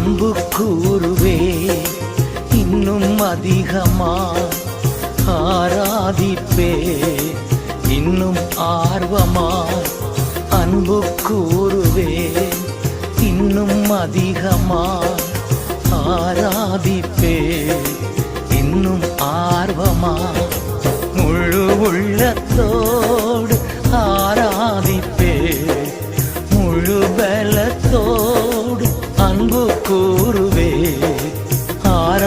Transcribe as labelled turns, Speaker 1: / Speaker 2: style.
Speaker 1: அன்பு கூறுவே இன்னும் அதிகமா ஆராதிப்பே இன்னும் ஆர்வமா அன்பு கூறுவே இன்னும் அதிகமா ஆராதிப்பே இன்னும் ஆர்வமா முழு உள்ளத்தோடு ஆராதிப்பே முழு பல